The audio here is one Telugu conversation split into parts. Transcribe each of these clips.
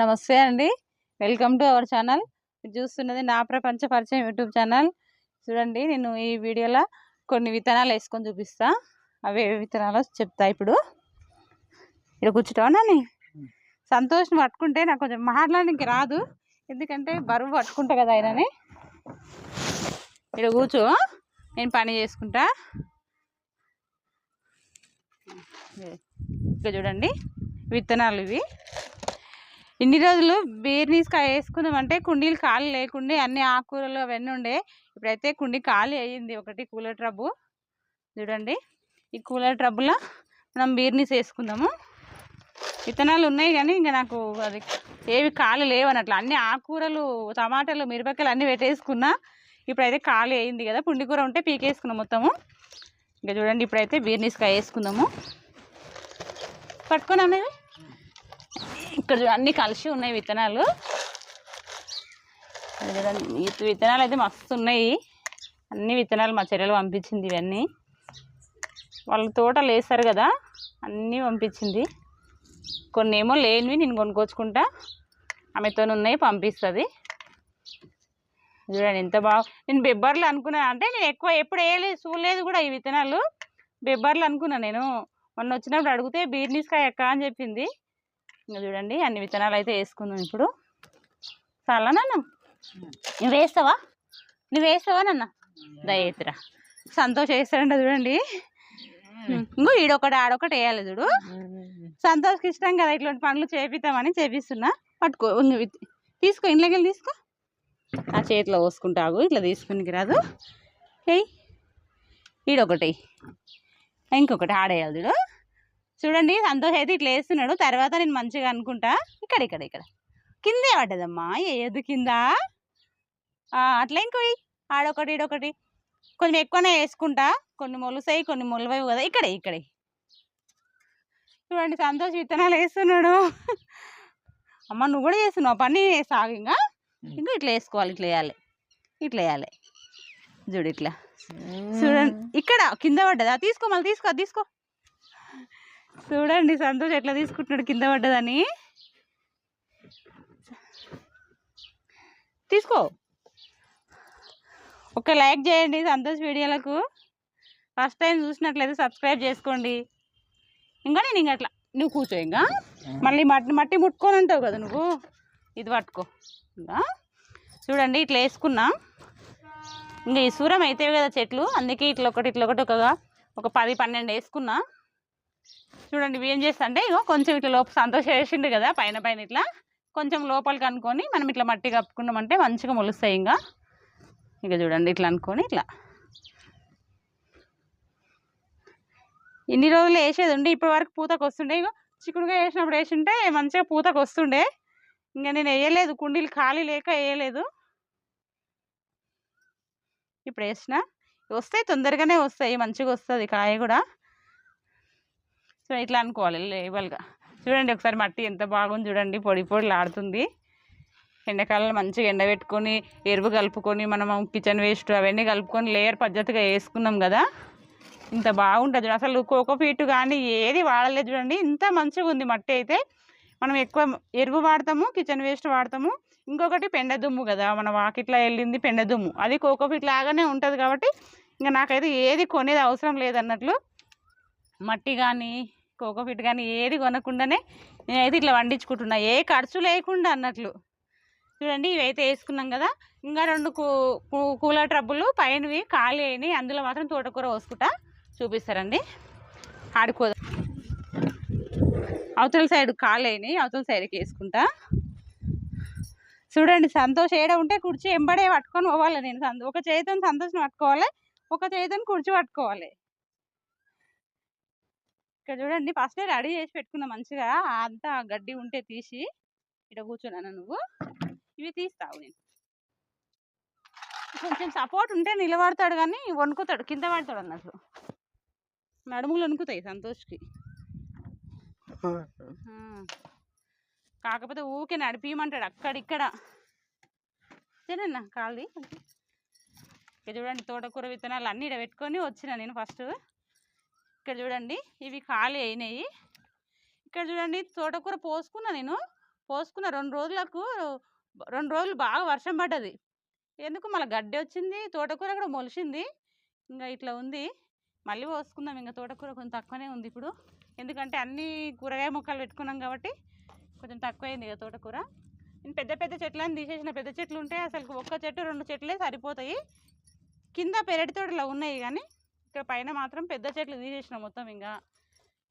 నమస్తే అండి. Welcome to our channel. చూస్తున్నది నా ప్రపంచ పరిచయం యూట్యూబ్ ఛానల్. చూడండి నేను ఈ వీడియోలో కొన్ని విత్తనాలు వేసుకొని చూపిస్తా. అవి ఏ విత్తనాలు చెప్తా ఇప్పుడు. ఇక్కడ కూర్చుంటావా నాని? సంతోషం పట్టుకుంటే నాకు కొంచెం మాట్లాడడానికి రాదు. ఎందుకంటే బరువు పట్టుకుంటా కదా ఆయనని. ఇక్కడ కూర్చో. నేను పని చేసుకుంటా. ఇక్కడ చూడండి విత్తనాలు ఇవి. ఇన్ని రోజులు బీర్నీస్కాయ వేసుకుందామంటే కుండీలు ఖాళీ లేకుండే అన్ని ఆకుకూరలు అవన్నీ ఉండే. ఇప్పుడైతే కుండీ ఖాళీ అయ్యింది ఒకటి కూలర్ ట్రబ్బు. చూడండి. ఈ కూలర్ ట్రబ్బులో మనం బీర్నీస్ వేసుకుందాము విత్తనాలు ఉన్నాయి కానీ ఇంకా నాకు అది ఏవి ఖాళీ లేవు అట్లా అన్ని ఆకుకూరలు టమాటాలు మిరపకాయలు అన్నీ పెట్టేసుకున్నా ఇప్పుడైతే ఖాళీ అయింది కదా. పుండి కూర ఉంటే పీకేసుకున్నాం మొత్తము. ఇంకా చూడండి ఇప్పుడైతే బీర్నీస్కాయ వేసుకుందాము పట్టుకొని అనేది ఇక్కడ అన్నీ అన్ని కలిసి ఉన్నాయి విత్తనాలు. విత్తనాలు అయితే మస్తు ఉన్నాయి. అన్ని విత్తనాలు మా చెల్లెలు పంపించింది ఇవన్నీ. వాళ్ళ తోటలు వేస్తారు కదా అన్నీ పంపించింది. కొన్ని ఏమో లేనివి నేను కొనుక్కొచ్చుకుంటా ఆమెతో ఉన్నాయి పంపిస్తుంది. చూడండి ఎంత బాగా నేను బెబ్బర్లు అనుకున్నాను అంటే నేను ఎక్కువ ఎప్పుడు వేయలేదు చూడలేదు కూడా ఈ విత్తనాలు. బెబ్బర్లు అనుకున్నాను నేను. మొన్న వచ్చినప్పుడు అడిగితే బీర్నీస్కాయ ఎక్క అని చెప్పింది. ఇంకా చూడండి అన్ని విత్తనాలు అయితే వేసుకుందాం ఇప్పుడు. చాలా నాన్న. నువ్వు వేస్తావా? నువ్వు వేస్తావా నాన్న? దయచేతిరా సంతోష్ వేస్తాడంట చూడండి. ఇంకో ఈడొకటి ఆడొకటి వేయాలి చూడు. సంతోష్కి ఇష్టం కదా ఇట్లాంటి పనులు చేపిద్దామని చేపిస్తున్నా. పట్టుకో తీసుకో ఇంట్లోకి వెళ్ళి తీసుకో. ఆ చేతిలో పోసుకుంటాగు ఇట్లా తీసుకునికి రాదు. ఏయ్ ఈడొకటి ఇంకొకటి ఆడేయాలి చూడు. చూడండి సంతోష్ అయితే ఇట్లా వేస్తున్నాడు తర్వాత నేను మంచిగా అనుకుంటా. ఇక్కడ ఇక్కడ ఇక్కడ. కిందే పడ్డదమ్మా. వేయద్దు కింద? అట్లా ఇంకో ఎయ్. ఆడొకటి ఈడొకటి. కొంచెం ఎక్కువనే వేసుకుంటా. కొన్ని మొలుసాయి కొన్ని మొలవవు కదా. ఇక్కడే ఇక్కడే. చూడండి సంతోష్ విత్తనాలు వేస్తున్నాడు. అమ్మ నువ్వు కూడా చేస్తున్నావు. పని సాగు ఇంకా. ఇంకా ఇట్లా వేసుకోవాలి ఇట్లా వేయాలి. ఇట్లా వేయాలి. చూడు ఇట్లా. చూడండి ఇక్కడ కింద పడ్డదా? తీసుకో మళ్ళీ తీసుకో తీసుకో. చూడండి సంతోష్ ఎట్లా తీసుకుంటున్నాడు కింద పడ్డదని. తీసుకో. ఒక లైక్ చేయండి సంతోష్ వీడియోలకు. ఫస్ట్ టైం చూసినట్లయితే సబ్స్క్రైబ్ చేసుకోండి. ఇంకా నేను ఇంకా అట్లా నువ్వు కూర్చో ఇంకా. మళ్ళీ మట్టి మట్టి ముట్టుకొని ఉంటావు కదా నువ్వు. ఇది పట్టుకో. ఇంకా చూడండి ఇట్లా వేసుకున్నా. ఇంకా ఈ సూరం అవుతాయి కదా చెట్లు. అందుకే ఇట్లా ఒకటి ఇట్లా ఒకటి ఒకగా ఒక పది పన్నెండు వేసుకున్నా. చూడండి ఇవి ఏం చేస్తా అంటే ఇగో కొంచెం ఇట్లా లోపల సంతోషం వేసిండు కదా పైన పైన ఇట్లా. కొంచెం లోపలికి అనుకొని మనం ఇట్లా మట్టి కప్పుకున్నామంటే మంచిగా మొలుస్తాయి ఇంకా. ఇక చూడండి ఇట్లా అనుకొని ఇట్లా. ఇన్ని రోజులు వేసేది ఉండే ఇప్పటి వరకు పూతకు వస్తుండే. ఇగో చిక్కుడుగా వేసినప్పుడు వేసింటే మంచిగా పూతకు వస్తుండే. ఇంకా నేను వేయలేదు కుండీలు ఖాళీ లేక వేయలేదు. ఇప్పుడు వేసిన. వస్తాయి తొందరగానే వస్తాయి మంచిగా వస్తుంది కాయ కూడా. సో ఇట్లా అనుకోవాలి. లేవల్గా చూడండి ఒకసారి మట్టి ఎంత బాగుంది చూడండి. పొడి పొడిలు ఆడుతుంది ఎండాకాలంలో మంచిగా ఎండబెట్టుకొని ఎరువు కలుపుకొని మనం కిచెన్ వేస్ట్ అవన్నీ కలుపుకొని లేయర్ పద్ధతిగా వేసుకున్నాం కదా. ఇంత బాగుంటుంది చూడండి అసలు కోకోపీట్ కానీ ఏది వాడలేదు చూడండి. ఇంత మంచిగా ఉంది మట్టి అయితే. మనం ఎక్కువ ఎరువు వాడతాము కిచెన్ వేస్ట్ వాడతాము. ఇంకొకటి పెండ దుమ్ము కదా. మన వాకిట్లో వెళ్ళింది పెండ దుమ్ము. అది కోకోపీట్ లాగానే ఉంటుంది కాబట్టి ఇంకా నాకైతే ఏది కొనేది అవసరం లేదన్నట్లు. మట్టి కానీ కోకోపీట్ కానీ ఏది కొనకుండానే నేనైతే ఇట్లా వండించుకుంటున్నా. ఏ ఖర్చు లేకుండా అన్నట్లు. చూడండి ఇవైతే వేసుకున్నాం కదా. ఇంకా రెండు కూ కూ- కూలర్ ట్రబ్బులు పైనవి ఖాళీ అయినాయి. అందులో మాత్రం తోటకూర పోసుకుంటా చూపిస్తారండి. ఆడుకోదాం. అవతల సైడ్ ఖాళీ అయినాయి. అవతల సైడ్కి వేసుకుంటా. చూడండి సంతోష్ ఏడ ఉంటే కుర్చీ ఎంబడే పట్టుకొని పోవాలి నేను. ఒక చేతితో సంతోషం పట్టుకోవాలి. ఒక చేతితో కుర్చీ పట్టుకోవాలి. ఇక్కడ చూడండి ఫస్ట్ రెడీ చేసి పెట్టుకున్నా మంచిగా. అంతా గడ్డి ఉంటే తీసి ఇక్కడ కూర్చున్నాను నువ్వు? ఇవి తీస్తావు నేను. కొంచెం సపోర్ట్ ఉంటే నిలబడతాడు కానీ వణుకుతాడు కింద పడతాడు అన్నట్లు. నడుములు వణుకుతాయి సంతోష్కి. కాకపోతే ఊకే నడిపియమంటాడు అక్కడిక్కడ తినన్నా కాళ్ళది? ఇక్కడ చూడండి తోటకూర విత్తనాలు అన్నీ ఇక్కడ పెట్టుకొని వచ్చిన నేను ఫస్ట్. ఇక్కడ చూడండి ఇవి ఖాళీ అయినాయి. ఇక్కడ చూడండి తోటకూర పోసుకున్నా నేను. పోసుకున్న రెండు రోజులకు రెండు రోజులు బాగా వర్షం పడ్డది. ఎందుకు మళ్ళీ గడ్డి వచ్చింది తోటకూర కూడా మొలిచింది ఇంకా ఇట్లా ఉంది. మళ్ళీ పోసుకుందాం ఇంకా తోటకూర కొంచెం తక్కువనే ఉంది ఇప్పుడు. ఎందుకంటే అన్ని కూరగాయ మొక్కలు పెట్టుకున్నాం కాబట్టి కొంచెం తక్కువైంది ఇక తోటకూర. నేను పెద్ద పెద్ద చెట్లని తీసేసిన పెద్ద చెట్లు ఉంటే అసలు ఒక్క చెట్టు రెండు చెట్లే సరిపోతాయి. కింద పెరటి తోటలో ఉన్నాయి కానీ ఇక్కడ పైన మాత్రం పెద్ద చెట్లు తీసేసిన మొత్తం ఇంకా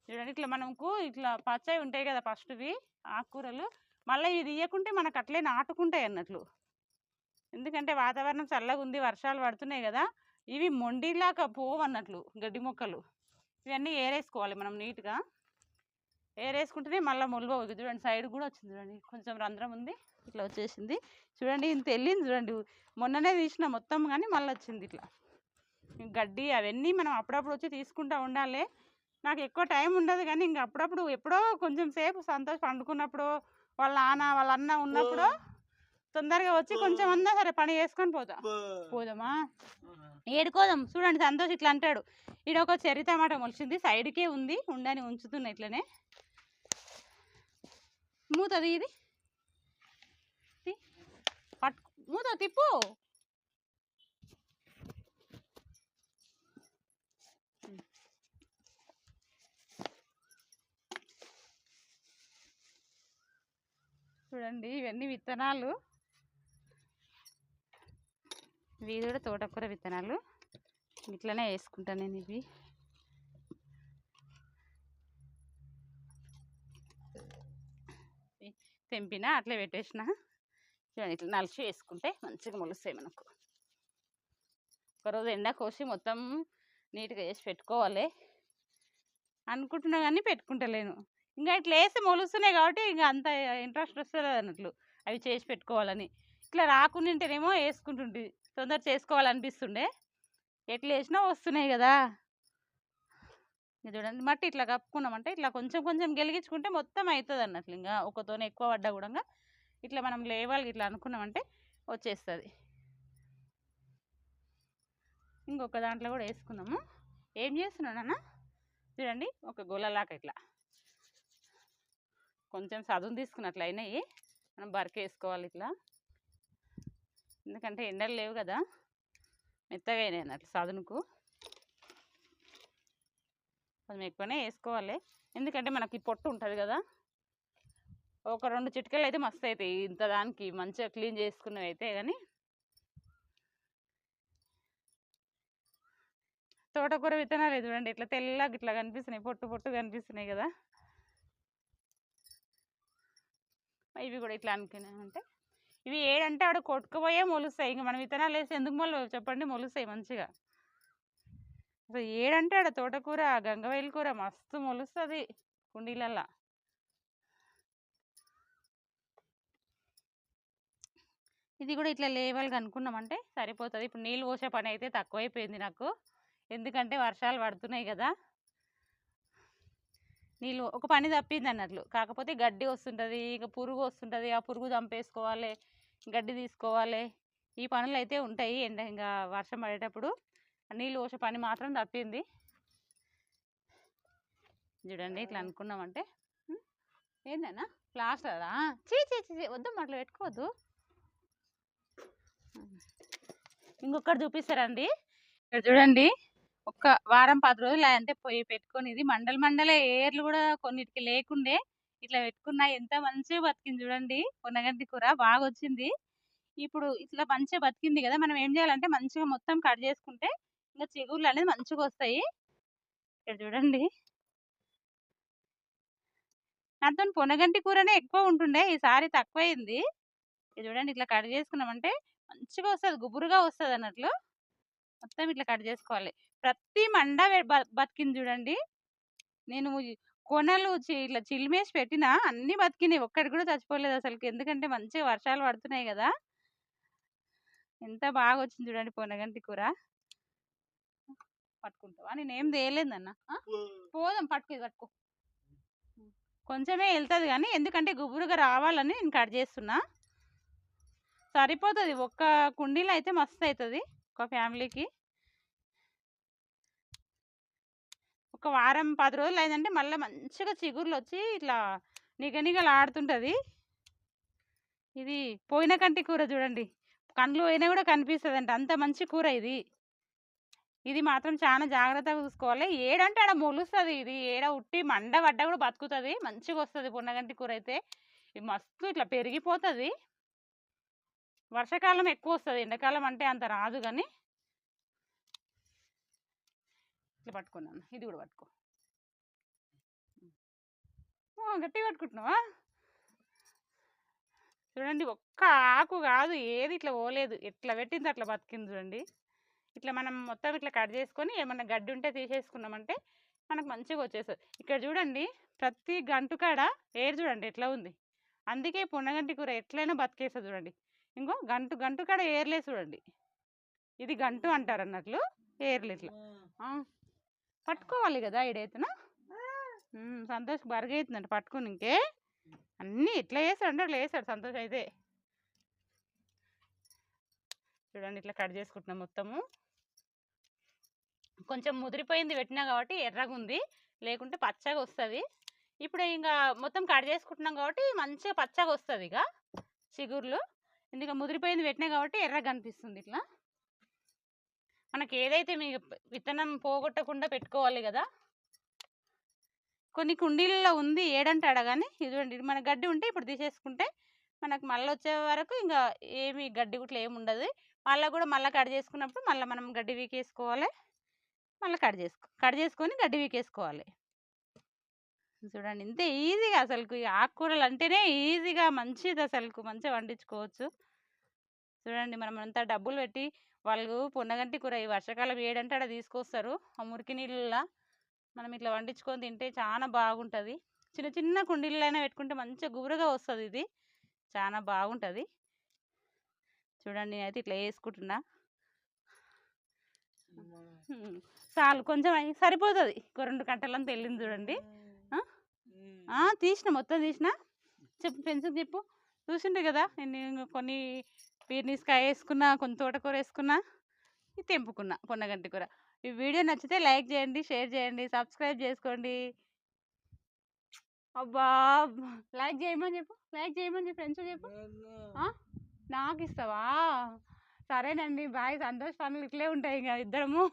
చూడండి ఇట్లా మనకు ఇట్లా పచ్చవి ఉంటాయి కదా ఫస్ట్వి ఆకుకూరలు. మళ్ళీ ఇది తీయకుంటే మనకు అట్లే నాటుకుంటాయి అన్నట్లు. ఎందుకంటే వాతావరణం చల్లగా ఉంది వర్షాలు పడుతున్నాయి కదా ఇవి మొండిలాగా పోవు అన్నట్లు గడ్డి మొక్కలు. ఇవన్నీ ఏరేసుకోవాలి మనం నీట్గా. ఏరేసుకుంటేనే మళ్ళీ మొలవ చూడండి సైడ్ కూడా వచ్చింది చూడండి కొంచెం రంధ్రం ఉంది ఇట్లా వచ్చేసింది. చూడండి ఇంత వెళ్ళింది చూడండి మొన్ననే తీసిన మొత్తం కానీ మళ్ళీ వచ్చింది ఇట్లా. గడ్డి అవన్నీ మనం అప్పుడప్పుడు వచ్చి తీసుకుంటూ ఉండాలి. నాకు ఎక్కువ టైం ఉండదు కానీ ఇంక అప్పుడప్పుడు ఎప్పుడో కొంచెం సేపు సంతోష్ పండుకున్నప్పుడు వాళ్ళ నాన్న వాళ్ళ అన్న ఉన్నప్పుడు తొందరగా వచ్చి కొంచెం అన్నా సరే పని చేసుకొని పోతా. పోదామా? ఏడుకోదాం. చూడండి సంతోష్ ఇట్లా అంటాడు. ఈడ ఒక చెర్రి టమాటా మొలిచింది. సైడ్కే ఉంది. ఉండని ఉంచుతున్నా ఇట్లనే. మూతది ఇది. పట్టు. మూత తిప్పు. చూడండి ఇవన్నీ విత్తనాలు. ఇవి కూడా తోటకూర విత్తనాలు. ఇట్లనే వేసుకుంటాను నేను ఇవి. తెంపినా అట్లే పెట్టేసిన. ఇట్లా నలిచి వేసుకుంటే మంచిగా మొలుస్తాయి మనకు. ఒకరోజు ఎండ కోసి మొత్తం నీట్గా వేసి పెట్టుకోవాలి. అనుకుంటున్నా కానీ పెట్టుకుంటలేను. ఇంకా ఇట్లా వేసి మొలుస్తున్నాయి కాబట్టి ఇంకా అంత ఇంట్రెస్ట్ వస్తుంది అన్నట్లు. అవి చేసి పెట్టుకోవాలని. ఇట్లా రాకుండింటేనేమో వేసుకుంటుంటుంది తొందర చేసుకోవాలనిపిస్తుండే. ఎట్లా వేసినా వస్తున్నాయి కదా. చూడండి మట్టి ఇట్లా కప్పుకున్నామంటే ఇట్లా కొంచెం కొంచెం గెలిగించుకుంటే మొత్తం అవుతుంది అన్నట్లు ఇంకా. ఒకతోనే ఎక్కువ పడ్డా కూడా ఇట్లా మనం లేవాలి ఇట్లా అనుకున్నామంటే వచ్చేస్తుంది. ఇంకొక దాంట్లో కూడా వేసుకుందాము ఏం చేస్తున్నాడన్నా చూడండి ఒక గొల్లలాక ఇట్లా. కొంచెం సదును తీసుకున్నట్లు అయినాయి మనం బరక వేసుకోవాలి ఇట్లా. ఎందుకంటే ఎండలు లేవు కదా. మెత్తగా అయినాయి అన్నట్లు సదునుకు. కొంచెం ఎక్కువనే వేసుకోవాలి. ఎందుకంటే మనకి పొట్టు ఉంటుంది కదా. ఒక రెండు చిటికలు అయితే మస్తు అవుతాయి ఇంత దానికి మంచిగా క్లీన్ చేసుకున్నవి అయితే కానీ. తోటకూర విత్తనాలు చూడండి ఇట్లా తెల్లగా ఇట్లా కనిపిస్తున్నాయి. పొట్టు పొట్టు కనిపిస్తున్నాయి కదా. ఇవి కూడా ఇట్లా అనుకున్నామంటే ఇవి ఏడంటే ఆడ కొట్టుకుపోయే మొలుస్తాయి. ఇంకా మనం విత్తనాలు వేసి ఎందుకు మొలు చెప్పండి మొలుస్తాయి మంచిగా. అసలు ఏడంటే ఆడ తోటకూర గంగవేలు కూర మస్తు మొలుస్తుంది కుండీలల్లా. ఇది కూడా ఇట్లా లేవల్గా అనుకున్నామంటే సరిపోతుంది. ఇప్పుడు నీళ్ళు పోసే పని అయితే తక్కువైపోయింది నాకు. ఎందుకంటే వర్షాలు పడుతున్నాయి కదా. నీళ్ళు ఒక పని తప్పింది అన్నట్లు. కాకపోతే గడ్డి వస్తుంటుంది ఇంకా పురుగు వస్తుంటుంది ఆ పురుగు చంపేసుకోవాలి గడ్డి తీసుకోవాలి ఈ పనులు అయితే ఉంటాయి. ఎండ ఇంకా వర్షం పడేటప్పుడు నీళ్ళు పోసే పని మాత్రం తప్పింది. చూడండి ఇట్లా అనుకున్నామంటే ఏందన్నా? ప్లాస్టరా చీ చీ చీ వద్దమ్మా వద్దు అట్లా పెట్టుకోవద్దు. ఇంకొకటి చూపిస్తారండి. ఇక్కడ చూడండి. ఒక వారం పది రోజులు అంటే పోయి పెట్టుకొని ఇది మండల మండల ఏర్లు కూడా కొన్నిటికి లేకుండే ఇట్లా పెట్టుకున్నా ఎంత మంచిగా బతికింది చూడండి. కొనగంటి కూర బాగా వచ్చింది ఇప్పుడు ఇట్లా మంచిగా బతికింది కదా మనం ఏం చేయాలంటే మంచిగా మొత్తం కట్ చేసుకుంటే ఇంకా చిగుళ్ళు అనేది మంచిగా వస్తాయి. ఇక్కడ చూడండి. నాతో పొనగంటి కూరనే ఎక్కువ ఉంటుండే ఈసారి తక్కువైంది. ఇది చూడండి ఇట్లా కట్ చేసుకున్నామంటే మంచిగా వస్తుంది గుబురుగా వస్తుంది అన్నట్లు. మొత్తం ఇట్లా కట్ చేసుకోవాలి. ప్రతి మండ బతికింది చూడండి. నేను కొనలు చి- ఇట్లా చిల్మేసి పెట్టినా అన్ని బతికినాయి. ఒక్కటి కూడా చచ్చిపోలేదు అసలు ఎందుకంటే మంచిగా వర్షాలు పడుతున్నాయి కదా. ఎంత బాగా వచ్చింది చూడండి పొనగంటి కూర. పట్టుకుంటావా? నేను ఏం తేలేదన్న? పోదాం పట్టుకో పట్టుకో. కొంచెమే వెళ్తుంది కానీ ఎందుకంటే గుబురుగా రావాలని నేను కట్ చేస్తున్నా. సరిపోతుంది. ఒక్క కుండీలో అయితే మస్తు అవుతుంది ఒక ఫ్యామిలీకి. ఒక వారం పది రోజులు అయిందంటే మళ్ళీ మంచిగా చిగుర్లు వచ్చి ఇట్లా నిగనిగలు ఆడుతుంటుంది ఇది పోయిన కంటి కూర చూడండి. కండ్లు పోయినా కూడా కనిపిస్తుంది అంట అంత మంచి కూర ఇది. ఇది మాత్రం చాలా జాగ్రత్తగా చూసుకోవాలి. ఏడంటే ఆడ మొలుస్తుంది ఇది. ఏడ ఉట్టి మండ పడ్డ కూడా బతుకుతుంది. మంచిగా వస్తుంది పొన్నగంటి కూర అయితే. ఇది మస్తు ఇట్లా పెరిగిపోతుంది. వర్షాకాలం ఎక్కువ వస్తుంది. ఎండాకాలం అంటే అంత రాదు కానీ ఇట్లా పట్టుకున్నాను. ఇది కూడా పట్టుకో. ఓ, గట్టిగా పట్టుకుంటున్నావా? చూడండి ఒక్క ఆకు కాదు ఏది ఇట్లా పోలేదు. ఎట్లా పెట్టింది అట్లా బతికింది చూడండి. ఇట్లా మనం మొత్తం ఇట్లా కట్ చేసుకొని ఏమన్నా గడ్డి ఉంటే తీసేసుకున్నామంటే మనకు మంచిగా వచ్చేస్తుంది. ఇక్కడ చూడండి ప్రతి గంటు కాడ ఏరు చూడండి ఎట్లా ఉంది. అందుకే పున్నగంటి కూర ఎట్లయినా బతికేస్తుంది చూడండి. ఇంకో గంటు గంటు కాడ ఏర్లే చూడండి. ఇది గంటు అంటారు అన్నట్లు ఏర్లు ఇట్లా. పట్టుకోవాలి కదా ఈడైతున. సంతోష్ బరగైతుందంట పట్టుకుని ఇంకే అన్నీ ఎట్లా వేసాడు అట్లా వేసాడు సంతోష్ అయితే. చూడండి ఇట్లా కట్ చేసుకుంటున్నాం మొత్తము. కొంచెం ముదిరిపోయింది పెట్టినా కాబట్టి ఎర్రగా ఉంది లేకుంటే పచ్చగా వస్తుంది. ఇప్పుడు ఇంకా మొత్తం కట్ చేసుకుంటున్నాం కాబట్టి మంచిగా పచ్చగా వస్తుంది ఇక. చిగుర్లు. ఎందుకంటే ముదిరిపోయింది పెట్టినా కాబట్టి ఎర్రగా కనిపిస్తుంది ఇట్లా. మనకి ఏదైతే మీ విత్తనం పోగొట్టకుండా పెట్టుకోవాలి కదా? కొన్ని కుండీలలో ఉంది ఏడంటే అడగానే. ఇదిగోండి ఇది మన గడ్డి ఉంటే ఇప్పుడు తీసేసుకుంటే మనకు మళ్ళీ వచ్చే వరకు ఇంకా ఏమి గడ్డి గుట్ల ఏమి ఉండదు. మళ్ళీ కూడా మళ్ళీ కట్ చేసుకున్నప్పుడు మళ్ళీ మనం గడ్డి వీకేసుకోవాలి. మళ్ళీ కట్ చేసుకో కట్ చేసుకొని గడ్డి వీకేసుకోవాలి. చూడండి ఇంత ఈజీగా అసలుకు ఈ ఆకుకూరలు అంటేనే ఈజీగా మంచిది అసలుకు మంచిగా వండించుకోవచ్చు. చూడండి మనం అంతా డబ్బులు పెట్టి వాళ్ళు పొన్నగంటి కూర ఈ వర్షాకాలం ఏడంటే ఆడ తీసుకొస్తారు. ఆ మురికి నీళ్ళ మనం ఇట్లా వండించుకొని తింటే చాలా బాగుంటుంది. చిన్న చిన్న కుండీలైనా పెట్టుకుంటే మంచిగా గుబురుగా వస్తుంది ఇది. చాలా బాగుంటుంది. చూడండి నేనైతే ఇట్లా వేసుకుంటున్నా చాలు కొంచెం సరిపోతుంది. ఒక రెండు గంటలంతా వెళ్ళింది చూడండి. తీసిన మొత్తం తీసిన. చెప్పు పెన్సిల్ చెప్పు. చూసిండే కదా నేను ఇంక కొన్ని పీర్నీస్కాయ వేసుకున్నా కొన్ని తోటకూర వేసుకున్నా ఇది తెంపుకున్నా పొన్నగంటి కూర. ఈ వీడియో నచ్చితే లైక్ చేయండి షేర్ చేయండి సబ్స్క్రైబ్ చేసుకోండి. అబ్బా లైక్ చేయమని చెప్పు లైక్ చేయమని చెప్పు ఫ్రెండ్స్ చెప్పు? నాకు ఇస్తావా సరేనండి బాయ్ సంతోష్ పనులు ఇట్లే ఉంటాయి ఇంకా ఇద్దరము.